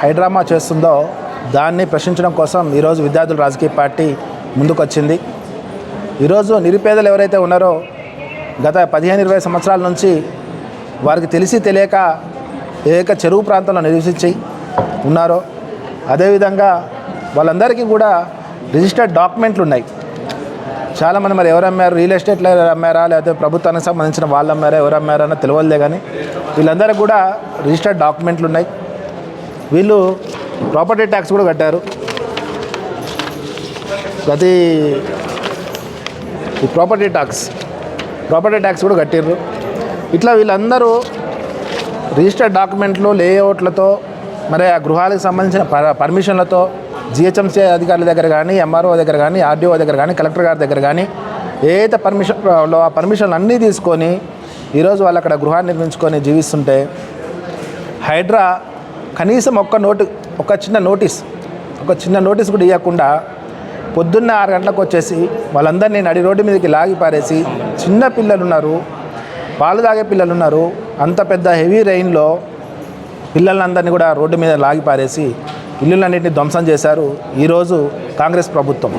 High drama చేస్తుందో దాన్ని ప్రశ్నించడం కోసం ఈరోజు విద్యార్థుల రాజకీయ పార్టీ ముందుకొచ్చింది. ఈరోజు నిరుపేదలు ఎవరైతే ఉన్నారో గత పదిహేను ఇరవై సంవత్సరాల నుంచి వారికి తెలిసి తెలియక ఏక చెరువు ప్రాంతంలో నివసించి ఉన్నారో అదేవిధంగా వాళ్ళందరికీ కూడా రిజిస్టర్డ్ డాక్యుమెంట్లు ఉన్నాయి. చాలామంది మరి ఎవరు అమ్మారు రియల్ ఎస్టేట్లో అమ్మారా లేకపోతే ప్రభుత్వానికి సంబంధించిన వాళ్ళు అమ్మారా ఎవరు అమ్మారా అన్న తెలియదులే కానీ వీళ్ళందరికీ కూడా రిజిస్టర్డ్ డాక్యుమెంట్లు ఉన్నాయి. వీళ్ళు ప్రాపర్టీ ట్యాక్స్ కూడా కట్టారు. ప్రతి ఈ ప్రాపర్టీ ట్యాక్స్ ప్రాపర్టీ ట్యాక్స్ కూడా కట్టిర్రు. ఇట్లా వీళ్ళందరూ రిజిస్టర్డ్ డాక్యుమెంట్లు లేఅవుట్లతో మరి ఆ గృహాలకు సంబంధించిన పర్మిషన్లతో జిహెచ్ఎంసీ అధికారుల దగ్గర కానీ ఎంఆర్ఓ దగ్గర కానీ ఆర్డీఓ దగ్గర కానీ కలెక్టర్ గారి దగ్గర కానీ ఏదైతే పర్మిషన్లో ఆ పర్మిషన్లు అన్నీ తీసుకొని ఈరోజు వాళ్ళు అక్కడ గృహాన్ని నిర్మించుకొని జీవిస్తుంటే హైడ్రా కనీసం ఒక్క నోటు ఒక చిన్న నోటీస్ ఒక చిన్న నోటీస్ కూడా ఇవ్వకుండా పొద్దున్న ఆరు గంటలకు వచ్చేసి వాళ్ళందరినీ నడి రోడ్డు మీదకి లాగి పారేసి చిన్న పిల్లలు ఉన్నారు పాలు తాగే పిల్లలు ఉన్నారు అంత పెద్ద హెవీ రెయిన్లో పిల్లలందరినీ కూడా రోడ్డు మీద లాగి పారేసి ఇల్లులన్నింటినీ ధ్వంసం చేశారు ఈరోజు కాంగ్రెస్ ప్రభుత్వం.